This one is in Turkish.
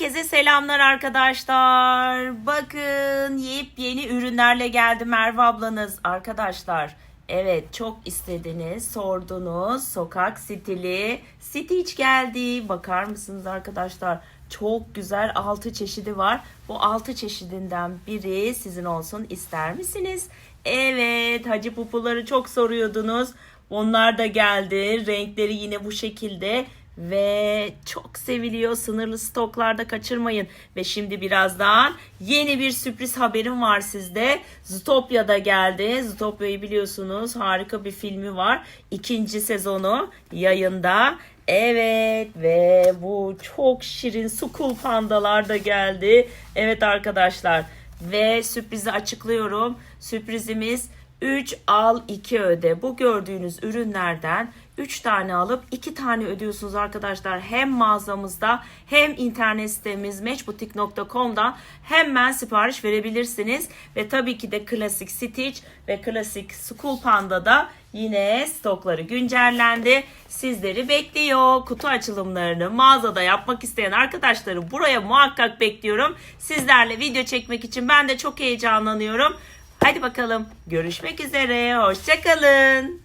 Herkese selamlar arkadaşlar. Bakın yepyeni ürünlerle geldi Merve ablanız arkadaşlar. Evet çok istediniz, sordunuz. Sokak stili Stitch geldi. Bakar mısınız arkadaşlar? Çok güzel 6 çeşidi var. Bu 6 çeşidinden biri sizin olsun ister misiniz? Evet Hacı Pupuları çok soruyordunuz. Onlar da geldi. Renkleri yine bu şekilde ve çok seviliyor. Sınırlı stoklarda kaçırmayın. Ve şimdi birazdan yeni bir sürpriz haberim var sizde. Zootopia da geldi. Zootopia'yı biliyorsunuz harika bir filmi var. İkinci sezonu yayında. Evet ve bu çok şirin sukul pandalar da geldi. Evet arkadaşlar ve sürprizi açıklıyorum. Sürprizimiz 3 al 2 öde. Bu gördüğünüz ürünlerden 3 tane alıp 2 tane ödüyorsunuz arkadaşlar. Hem mağazamızda hem internet sitemiz matchboutique.com'dan hemen sipariş verebilirsiniz. Ve tabii ki de klasik Stitch ve klasik School Panda'da yine stokları güncellendi. Sizleri bekliyor. Kutu açılımlarını mağazada yapmak isteyen arkadaşları buraya muhakkak bekliyorum. Sizlerle video çekmek için ben de çok heyecanlanıyorum. Hadi bakalım görüşmek üzere. Hoşçakalın.